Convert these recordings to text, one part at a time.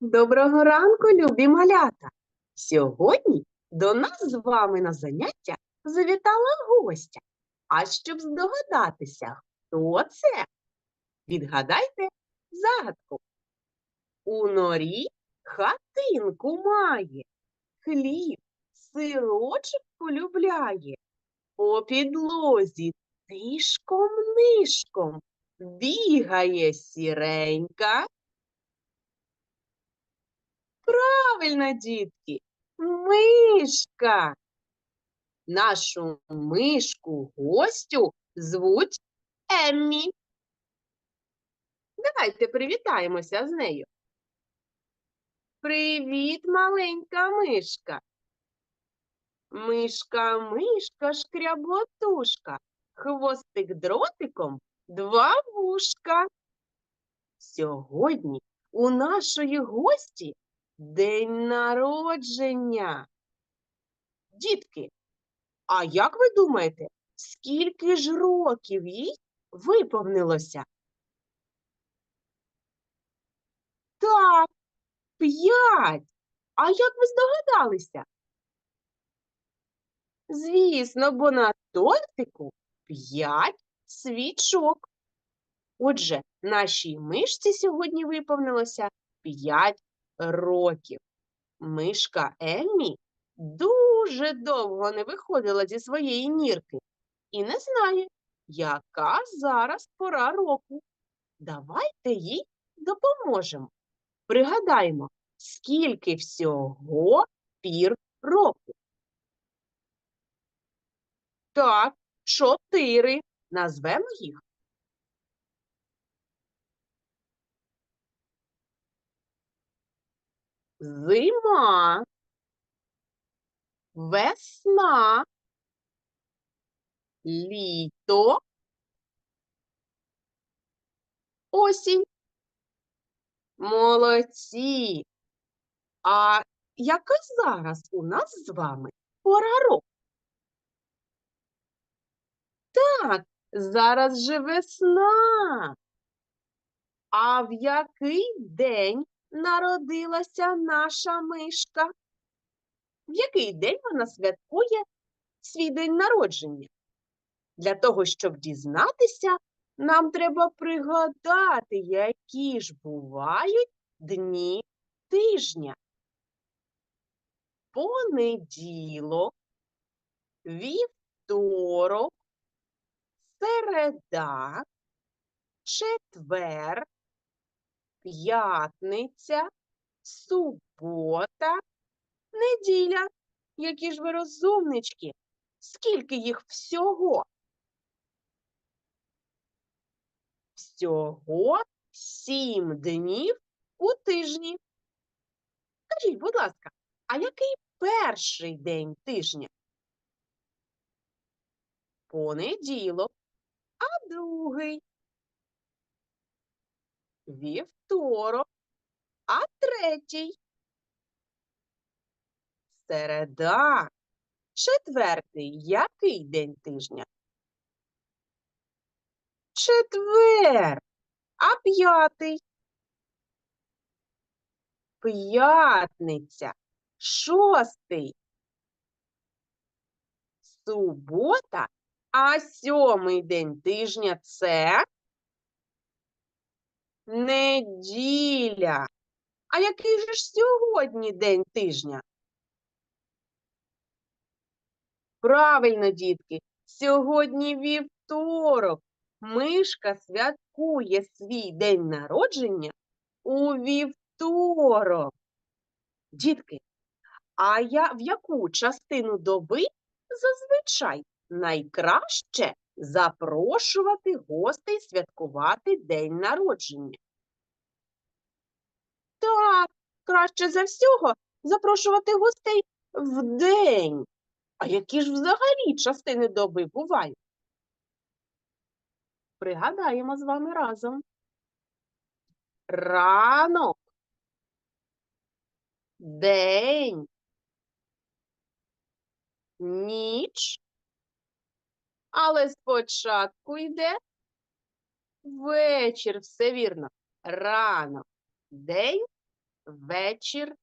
Доброго ранку, любі малята! Сьогодні до нас з вами на заняття завітала гостя. А щоб здогадатися, хто це, відгадайте загадку. У норі хатинку має, хліб, сирочок полюбляє, по підлозі тишком-нишком бігає сіренька. Правильно, дітки, мишка. Нашу мишку гостю звуть Еммі. Давайте привітаємося з нею. Привіт, маленька мишка. Мишка, мишка, шкряботушка, хвостик дротиком, два вушка. Сьогодні у нашої гості День народження. Дітки, а як ви думаєте, скільки ж років їй виповнилося? Так, п'ять. А як ви здогадалися? Звісно, бо на тортику п'ять свічок. Отже, нашій мишці сьогодні виповнилося п'ять років. Мишка Еммі дуже довго не виходила зі своєї нірки і не знає, яка зараз пора року. Давайте їй допоможемо. Пригадаємо, скільки всього пір року. Так, чотири. Назвемо їх. Зима, весна, літо, осінь. Молодці. А яка зараз у нас з вами пора року? Так, зараз же весна. А в який день народилася наша мишка? В який день вона святкує свій день народження? Для того, щоб дізнатися, нам треба пригадати, які ж бувають дні тижня. Понеділок, вівторок, середа, четвер, п'ятниця, субота, неділя. Які ж ви розумнички? Скільки їх всього? Всього сім днів у тижні. Скажіть, будь ласка, а який перший день тижня? Понеділок, а другий вівторок, а третій. Середа. Четвертий. Який день тижня? Четвер. А п'ятий? П'ятниця. Шостий. Субота. А сьомий день тижня це неділя. А який же ж сьогодні день тижня? Правильно, дітки, сьогодні вівторок. Мишка святкує свій день народження у вівторок. Дітки, а я в яку частину доби зазвичай найкраще запрошувати гостей святкувати день народження? Так, краще за всього запрошувати гостей вдень. А які ж взагалі частини доби бувають? Пригадаємо з вами разом. Ранок, день, ніч. Але спочатку йде вечір, все вірно. Ранок, день, вечір,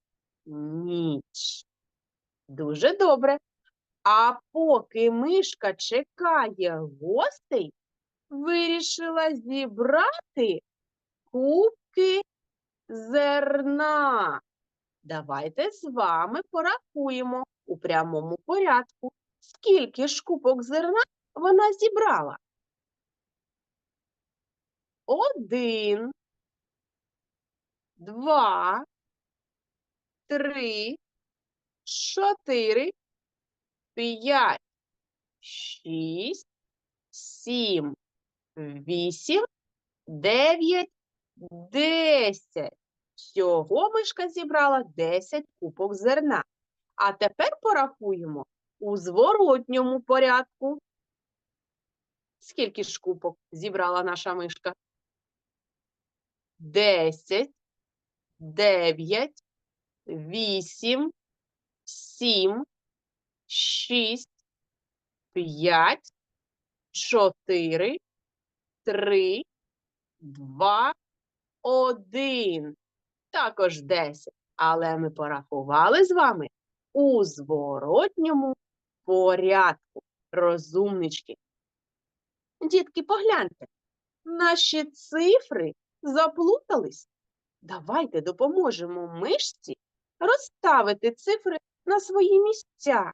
ніч. Дуже добре. А поки мишка чекає гостей, вирішила зібрати кубки зерна. Давайте з вами порахуємо у прямому порядку, скільки ж кубок зерна вона зібрала. Один, два, три, чотири, п'ять, шість, сім, вісім, дев'ять, десять. Всього мишка зібрала 10 кубок зерна. А тепер порахуємо у зворотньому порядку. Скільки ж кубок зібрала наша мишка? 10, 9, 8, 7, 6, 5, 4, 3, 2, 1. Також 10. Але ми порахували з вами у зворотньому порядку. Розумнички. Дітки, погляньте, наші цифри заплутались. Давайте допоможемо мишці розставити цифри на свої місця.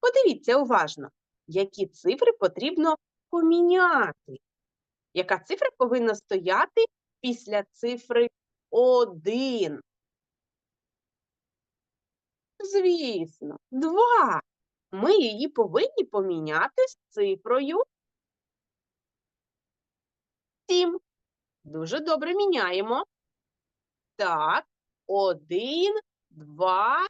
Подивіться уважно, які цифри потрібно поміняти. Яка цифра повинна стояти після цифри 1? Звісно, 2. Ми її повинні поміняти з цифрою 7. Дуже добре міняємо. Так, 1, 2.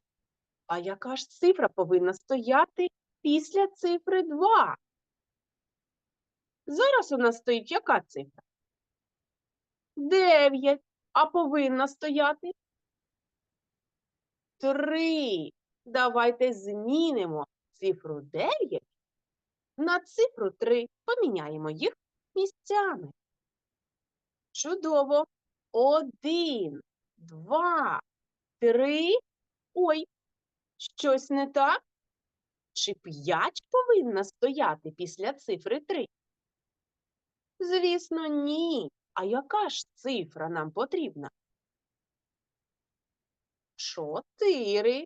А яка ж цифра повинна стояти після цифри 2? Зараз у нас стоїть яка цифра? 9. А повинна стояти? 3. Давайте змінимо цифру 9 на цифру 3. Поміняємо їх місцями. Чудово. 1, 2, 3. Ой, щось не так? Чи 5 повинна стояти після цифри 3? Звісно, ні. А яка ж цифра нам потрібна? 4.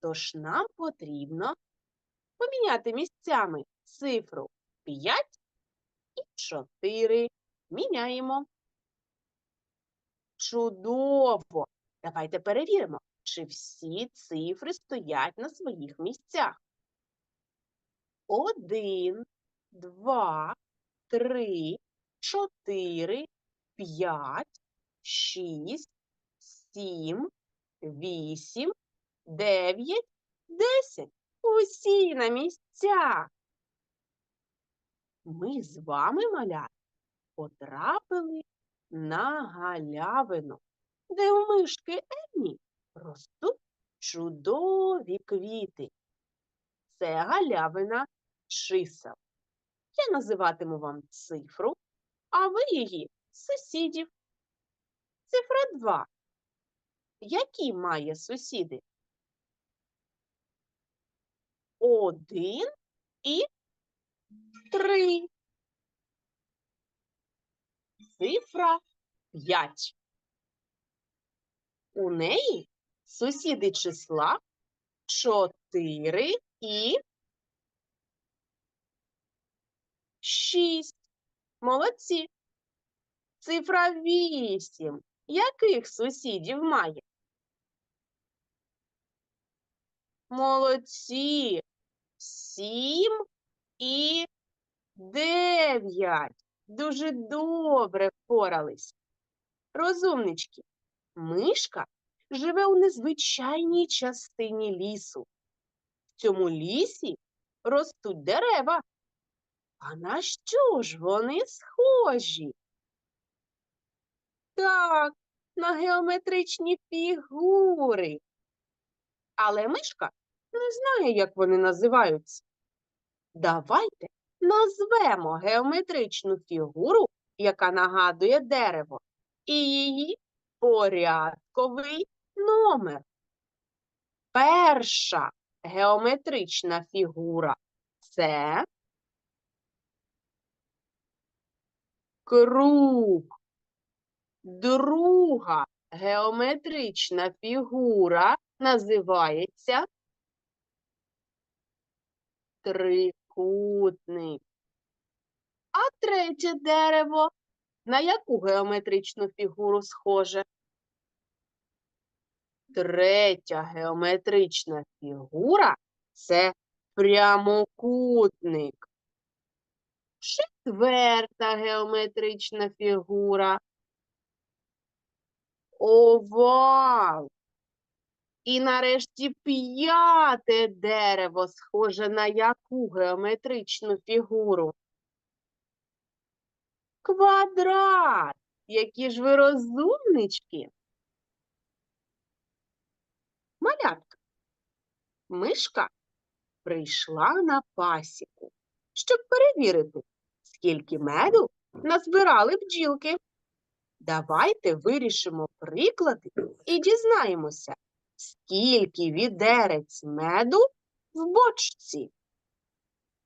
Тож нам потрібно поміняти місцями цифру 5 і 4. Міняємо. Чудово! Давайте перевіримо, чи всі цифри стоять на своїх місцях. 1, 2, 3, 4, 5, 6, 7, 8, 9, 10. Усі на місцях. Ми з вами, малята, потрапили на галявину, де у мишки Енні ростуть чудові квіти. Це галявина чисел. Я називатиму вам цифру, а ви її сусідів. Цифра 2. Які має сусіди? Один і три. Цифра 5. У неї сусіди числа 4 і 6. Молодці. Цифра 8. Яких сусідів має? Молодці. 7 і 9. Дуже добре впорались. Розумнички, мишка живе у незвичайній частині лісу. В цьому лісі ростуть дерева. А на що ж вони схожі? Так, на геометричні фігури. Але мишка не знає, як вони називаються. Давайте назвемо геометричну фігуру, яка нагадує дерево, і її порядковий номер. Перша геометрична фігура це круг. Друга геометрична фігура називається трикутник. А третє дерево на яку геометричну фігуру схоже? Третя геометрична фігура це прямокутник. Четверта геометрична фігура овал. І нарешті п'яте дерево схоже на яку геометричну фігуру? Квадрат. Які ж ви розумнички? Малятка. Мишка прийшла на пасіку, щоб перевірити, скільки меду назбирали бджілки. Давайте вирішимо приклади і дізнаємося, скільки відерець меду в бочці.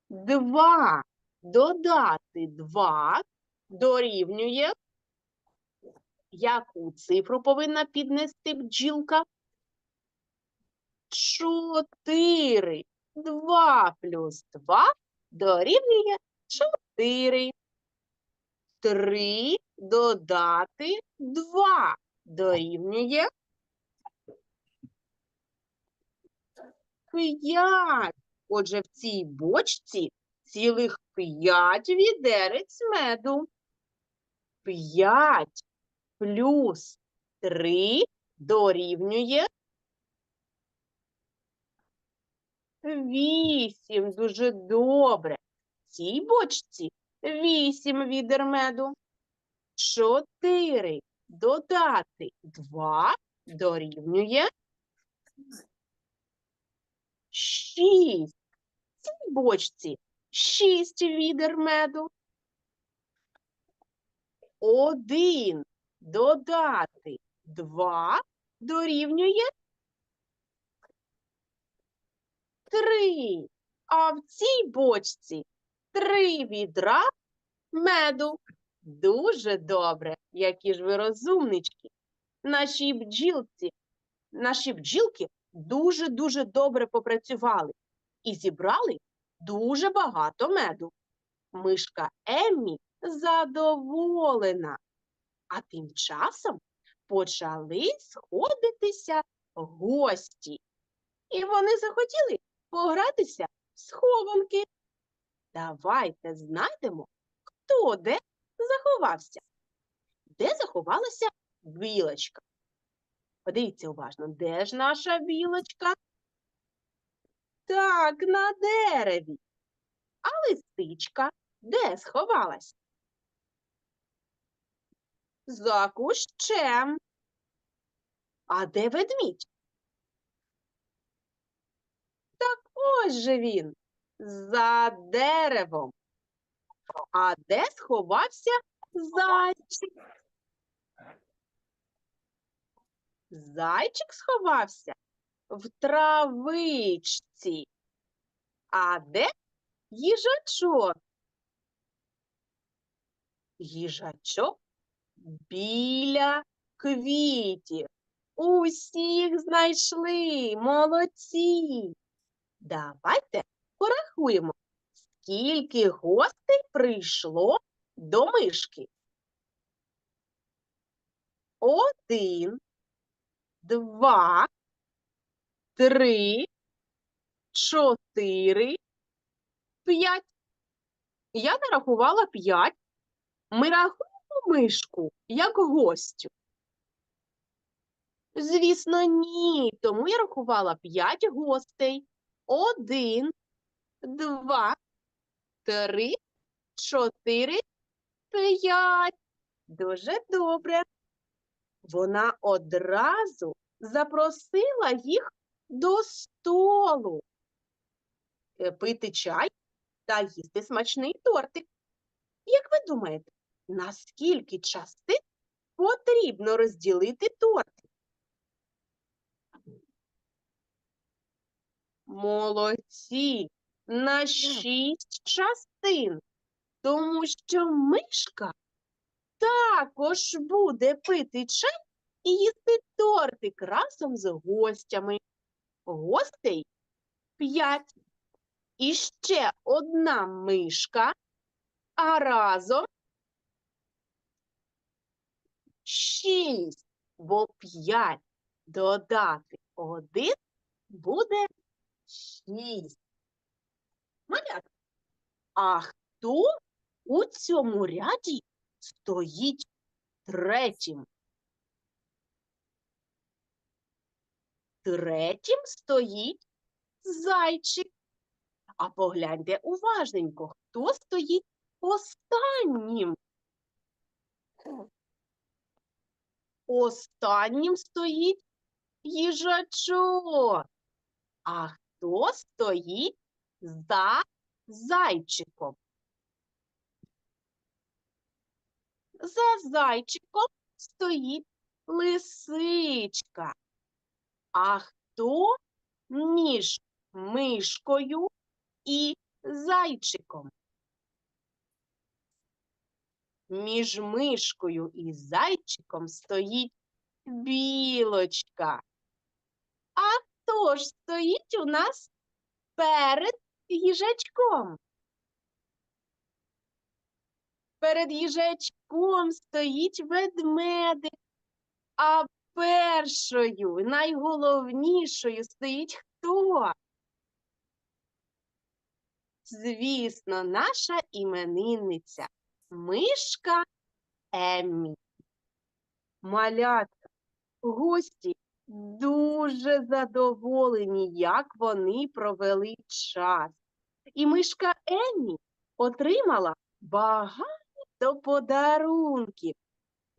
Два додати два дорівнює. Яку цифру повинна піднести бджілка? Чотири. Два плюс два дорівнює чотири. Три додати два дорівнює п'ять. Отже, в цій бочці цілих п'ять відерець меду. П'ять плюс три дорівнює вісім. Дуже добре. В цій бочці вісім відер меду. Чотири додати два дорівнює шість. В цій бочці шість відер меду. Один додати два дорівнює три. А в цій бочці три відра меду. Дуже добре, які ж ви розумнички. Наші бджілці, наші бджілки дуже-дуже добре попрацювали і зібрали дуже багато меду. Мишка Еммі задоволена. А тим часом почали сходитися гості. І вони захотіли погратися в схованки. Давайте знайдемо, хто де заховався. Де заховалася білочка? Подивіться уважно, де ж наша білочка? Так, на дереві. А лисичка де сховалась? За кущем. А де ведмідь? Так ось же він. За деревом. А де сховався зайчик? Зайчик сховався в травичці. А де їжачок? Їжачок біля квітів. Усіх знайшли, молодці. Давайте порахуємо, скільки гостей прийшло до мишки. Один, два, три, чотири, п'ять. Я нарахувала п'ять. Ми рахуємо мишку як гостю. Звісно, ні. Тому я рахувала п'ять гостей. Один, два, три, чотири, п'ять. Дуже добре вона одразу запросила їх до столу е, пити чай та їсти смачний тортик. Як ви думаєте, на скільки частин потрібно розділити тортик? Молодці на шість частин, тому що мишка також буде пити чай і їсти тортик разом з гостями. Гостей п'ять. І ще одна мишка, а разом шість, бо п'ять додати один буде шість. Малятка, а хто у цьому ряді стоїть третім? Третім стоїть зайчик. А погляньте уважненько, хто стоїть останнім? Останнім стоїть їжачок. А хто стоїть за зайчиком? За зайчиком стоїть лисичка. А хто між мишкою і зайчиком? Між мишкою і зайчиком стоїть білочка. А хто ж стоїть у нас перед їжачком? Перед їжачком стоїть ведмедик, а першою, найголовнішою стоїть хто? Звісно, наша іменинниця мишка Еммі. Малятка, гості дуже задоволені, як вони провели час. І мишка Еммі отримала багато подарунків.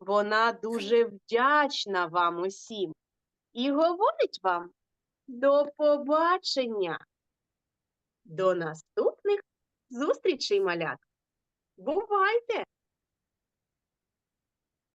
Вона дуже вдячна вам усім і говорить вам до побачення. До наступних зустрічей, малят. Бувайте!